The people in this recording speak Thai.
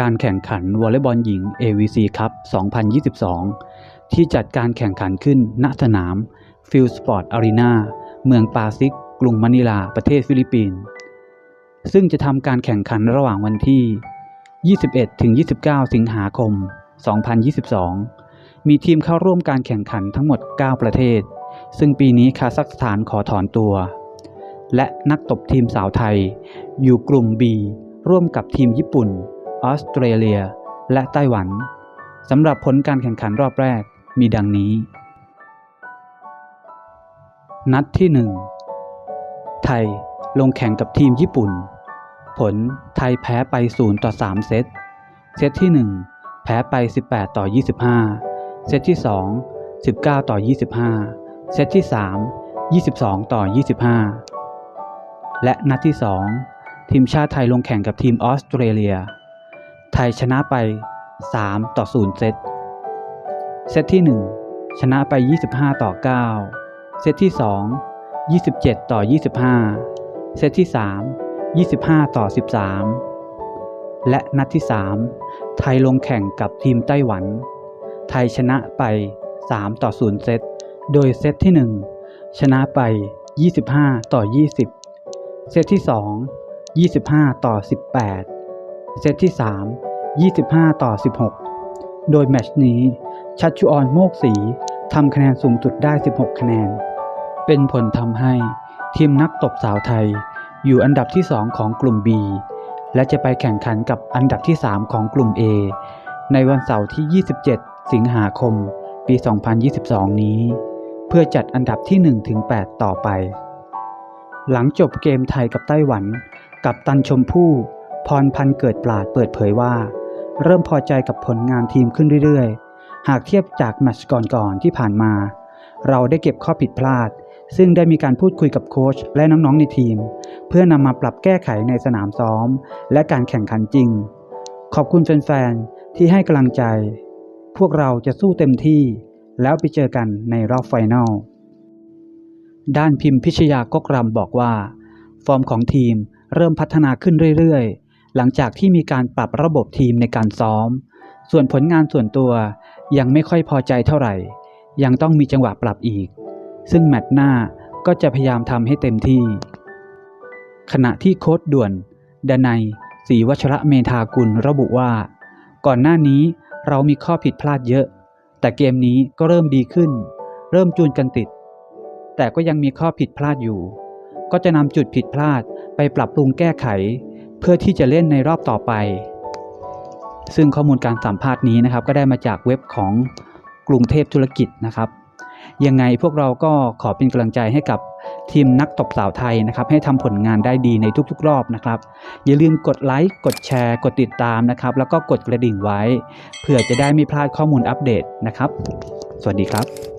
การแข่งขันวอลเลย์บอลหญิง AVC คัพ2022 ที่จัดการแข่งขันขึ้นณสนาม Field Sport Arena เมืองปาซิก กรุงมะนิลา ประเทศฟิลิปปินส์ ซึ่งจะทำการแข่งขันระหว่างวันที่ 21-29 สิงหาคม 2022 มีทีมเข้าร่วมการแข่งขันทั้งหมด 9 ประเทศ ซึ่งปีนี้คาซัคสถานขอถอนตัว และนักตบทีมสาวไทย อยู่กลุ่ม B ร่วมกับทีมญี่ปุ่น ออสเตรเลีย และไต้หวันสำหรับผลการแข่งขันรอบแรกมีดังนี้ นัดที่ 1 ไทยลงแข่งกับทีมญี่ปุ่น ผลไทยแพ้ไป 0 ต่อ 3 เซต เซตที่ 1 แพ้ไป 18 ต่อ 25 เซตที่ 2 19 ต่อ 25 เซตที่ 3 22 ต่อ 25 และนัดที่ 2 ทีมชาติไทยลงแข่งกับทีมออสเตรเลีย ไทยชนะไป 3 ต่อ 0 เซต เซตที่ 1 ชนะไป 25 ต่อ 9 เซตที่ 2 27 ต่อ 25 เซตที่ 3 25 ต่อ 13 และนัดที่ 3 ไทยลงแข่งกับทีมไต้หวัน ไทยชนะไป 3 ต่อ 0 เซต โดยเซตที่ 1 ชนะไป 25 ต่อ 20 เซตที่ 2 25 ต่อ 18 เซตที่ 3 25 ต่อ 16 โดยแมชนี้ ชัชชุออนโมกศรีทำคะแนนสูงสุดได้ 16 คะแนน เป็นผลทำให้ทีมนักตบสาวไทยอยู่อันดับที่ 2 ของกลุ่ม B และจะไปแข่งขันกับอันดับที่ 3 ของกลุ่ม A ในวันเสาร์ที่ 27 สิงหาคม ปี 2022 นี้ เพื่อจัดอันดับที่1-8ต่อไป หลังจบเกมไทยกับไต้หวัน กับตันชมพู่ พรพันเกิดปราดเปิดเผยว่า เริ่มพอใจกับผลงานทีมขึ้นเรื่อยๆ หากเทียบจากแมตช์ก่อนๆที่ผ่านมา เราได้เก็บข้อผิดพลาด ซึ่งได้มีการพูดคุยกับโค้ชและน้องๆในทีม เพื่อนำมาปรับแก้ไขในสนามซ้อม และการแข่งขันจริง ขอบคุณแฟนๆที่ให้กำลังใจ พวกเราจะสู้เต็มที่ แล้วไปเจอกันในรอบไฟนอลด้านพิมพิชยากกรำบอกว่า ฟอร์มของทีมเริ่มพัฒนาขึ้นเรื่อยๆ หลังจากที่มีการปรับระบบทีมในการซ้อม ส่วนผลงานส่วนตัวยังไม่ค่อยพอใจเท่าไหร่ ยังต้องมีจังหวะปรับอีก ซึ่งแมตช์หน้าก็จะพยายามทำให้เต็มที่ ขณะที่โค้ดด่วนดนัยศรีวัชระเมธากุลระบุว่า ก่อนหน้านี้เรามีข้อผิดพลาดเยอะ แต่เกมนี้ก็เริ่มดีขึ้น เริ่มจูนกันติด แต่ก็ยังมีข้อผิดพลาดอยู่ ก็จะนำจุดผิดพลาดไปปรับปรุงแก้ไข เพื่อที่จะเล่นในรอบต่อไป ซึ่งข้อมูลการสัมภาษณ์นี้นะครับ ก็ได้มาจากเว็บของกรุงเทพธุรกิจนะครับ ยังไงพวกเราก็ขอเป็นกำลังใจให้กับทีมนักตบสาวไทยนะครับ ให้ทำผลงานได้ดีในทุกๆ รอบนะครับ อย่าลืมกดไลค์กดแชร์ กดติดตามนะครับ แล้วก็กดกระดิ่งไว้ เพื่อจะได้ไม่พลาดข้อมูลอัปเดตนะครับ สวัสดีครับ